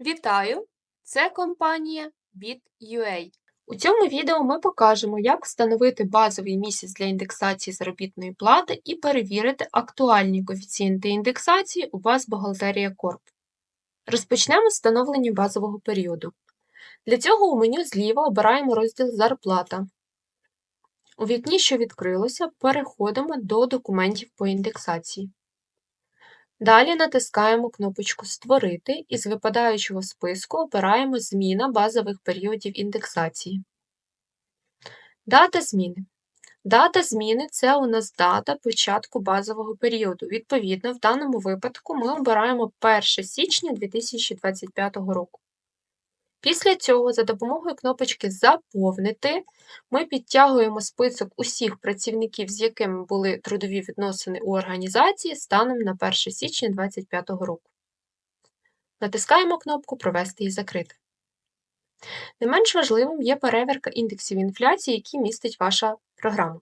Вітаю! Це компанія BitUA. У цьому відео ми покажемо, як встановити базовий місяць для індексації заробітної плати і перевірити актуальні коефіцієнти індексації у вас Бухгалтерія Корп. Розпочнемо з встановлення базового періоду. Для цього у меню зліва обираємо розділ Зарплата. У вікні, що відкрилося, переходимо до документів по індексації. Далі натискаємо кнопочку Створити і з випадаючого списку обираємо Зміна базових періодів індексації. Дата зміни. Дата зміни це у нас дата початку базового періоду. Відповідно, в даному випадку ми обираємо 1 січня 2025 року. Після цього, за допомогою кнопочки Заповнити ми підтягуємо список усіх працівників, з якими були трудові відносини у організації станом на 1 січня 2025 року. Натискаємо кнопку Провести і закрити. Не менш важливим є перевірка індексів інфляції, які містить ваша програма.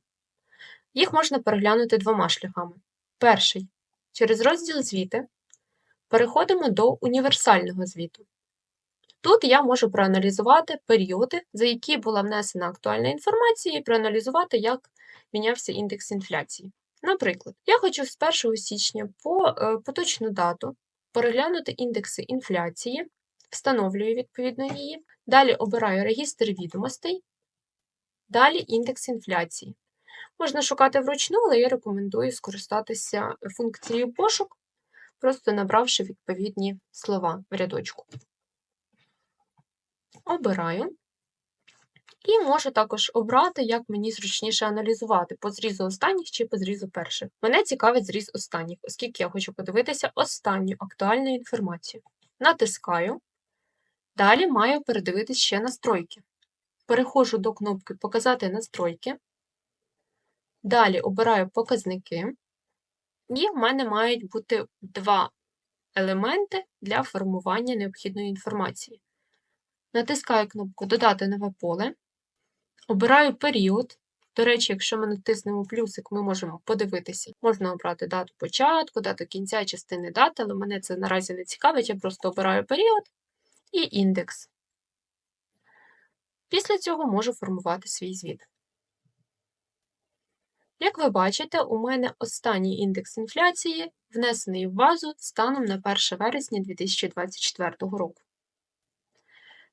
Їх можна переглянути двома шляхами. Перший через розділ звіти переходимо до універсального звіту. Тут я можу проаналізувати періоди, за які була внесена актуальна інформація, і проаналізувати, як мінявся індекс інфляції. Наприклад, я хочу з 1 січня по е, поточну дату переглянути індекси інфляції, встановлюю відповідно її, далі обираю регістр відомостей, далі індекс інфляції. Можна шукати вручну, але я рекомендую скористатися функцією пошук, просто набравши відповідні слова в рядочку обираю. І можу також обрати, як мені зручніше аналізувати по зрізу останніх чи по зрізу перших. Мене цікавить зріз останніх, оскільки я хочу подивитися останню актуальну інформацію. Натискаю. Далі маю передивитись ще настройки. Переходжу до кнопки Показати настройки. Далі обираю показники, і в мене мають бути два елементи для формування необхідної інформації. Натискаю кнопку Додати нове поле, обираю період. До речі, якщо ми натиснемо плюсик, ми можемо подивитися. Можна обрати дату початку, дату кінця частини дати, але мене це наразі не цікавить, я просто обираю період і індекс. Після цього можу формувати свій звіт. Як ви бачите, у мене останній індекс інфляції внесений в базу станом на 1 вересня 2024 року.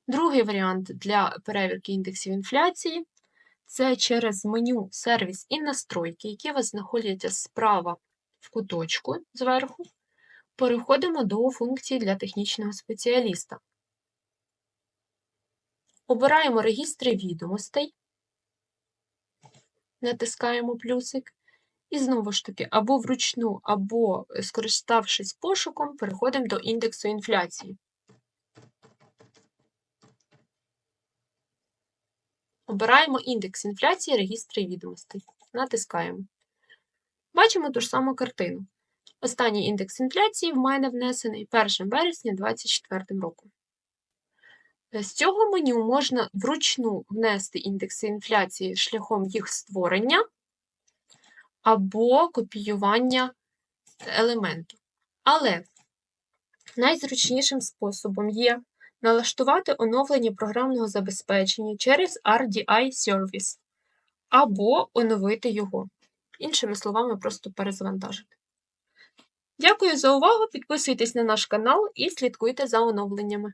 Другий варіант для перевірки індексів інфляції це через меню Сервіс і настройки, які у вас знаходяться справа в куточку зверху. Переходимо до функції для технічного спеціаліста. Обираємо регістри відомостей, натискаємо плюсик. І знову ж таки, або вручну, або скориставшись пошуком, переходимо до індексу інфляції. Обираємо індекс інфляції регістри відомостей. Натискаємо. Бачимо ту ж саму картину. Останній індекс інфляції в мене внесений 1 вересня 2024 року. З цього меню можна вручну внести індекси інфляції шляхом їх створення або копіювання елементу. Але найзручнішим способом є налаштувати оновлення програмного забезпечення через RDI Service або оновити його. Іншими словами, просто перезавантажити. Дякую за увагу! Підписуйтесь на наш канал і слідкуйте за оновленнями.